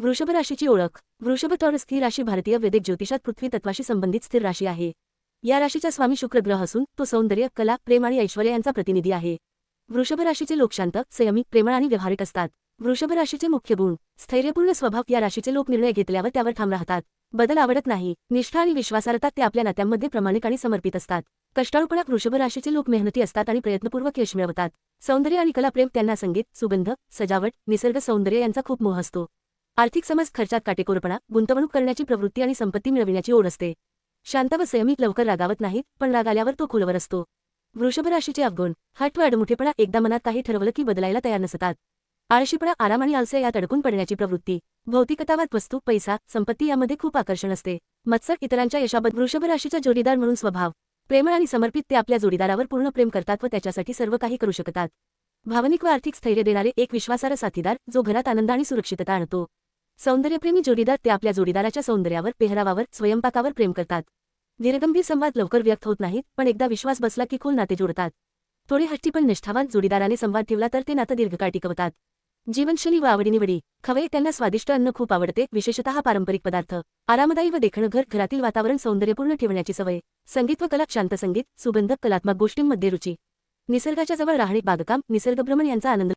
वृषभ राशीची ओळख. वृषभ टॉरस ही राशी भारतीय वैदिक ज्योतिषात पृथ्वी तत्वाशी संबंधित स्थिर राशी आहे. या राशीचा स्वामी शुक्रग्रह असून तो सौंदर्य कला प्रेम आणि ऐश्वर यांचा प्रतिनिधी आहे. वृषभ राशीचे लोक शांत संयमी प्रेमळ आणि व्यवहारिक असतात. वृषभ राशीचे मुख्य गुण स्थैर्यपूर्ण स्वभाव या राशीचे लोक निर्णय घेतल्यावर त्यावर ठाम राहतात. बदल आवडत नाही. निष्ठा आणि विश्वासार्हता ते आपल्या नात्यांमध्ये प्रामाणिक आणि समर्पित असतात. कष्टाळूपणा वृषभ राशीचे लोक मेहनती असतात आणि प्रयत्नपूर्वक यश मिळवतात. सौंदर्य आणि कलाप्रेम त्यांना संगीत सुगंध सजावट निसर्ग सौंदर्य यांचा खूप मोह असतो. आर्थिक समज खर्चात काटेकोरपणा गुंतवणूक करण्याची प्रवृत्ती आणि संपत्ती मिळविण्याची ओढ असते. शांत व संयमित लवकर रागावत नाहीत पण राग आल्यावर तो खोलवर असतो. वृषभ राशीचे अवगुण हट व अडमुठेपणा एकदा मनात काही ठरवलं की बदलायला तयार नसतात. आळशीपणा आराम आणि आलस्य यात अडकून पडण्याची प्रवृत्ती भौतिकतावाद वस्तू पैसा संपत्ती यामध्ये खूप आकर्षण असते. मत्सर इतरांच्या यशाबद्दल वृषभ राशीचा जोडीदार म्हणून स्वभाव प्रेमळ आणि समर्पित ते आपल्या जोडीदारावर पूर्ण प्रेम करतात व त्याच्यासाठी सर्व काही करू शकतात. भावनिक व आर्थिक स्थैर्य देणारे एक विश्वासार्ह साथीदार जो घरात आनंद आणि सुरक्षितता आणतो. सौंदर्यप्रेमी जोडीदार ते आपल्या जोडीदाराच्या सौंदर्यावर पेहरावावर स्वयंपाकावर प्रेम करतात. धीरगंभीर संवाद लवकर व्यक्त होत नाहीत पण एकदा विश्वास बसला की खोल नाते जोडतात. थोडे हट्टी पण निष्ठावान जोडीदाराने संवाद ठेवला तर ते नातं दीर्घकाळ टिकवतात. जीवनशैली व आवडीनिवडी. खवय त्यांना स्वादिष्ट अन्न खूप आवडते विशेषतः पारंपरिक पदार्थ. आरामदायी व देखणं घर घरातील वातावरण सौंदर्यपूर्ण ठेवण्याची सवय. संगीत व कला शांत संगीत सुगंध कलात्मक गोष्टींमध्ये रुची. निसर्गाच्या जवळ राहणे बागकाम निसर्गभ्रमण यांचा आनंद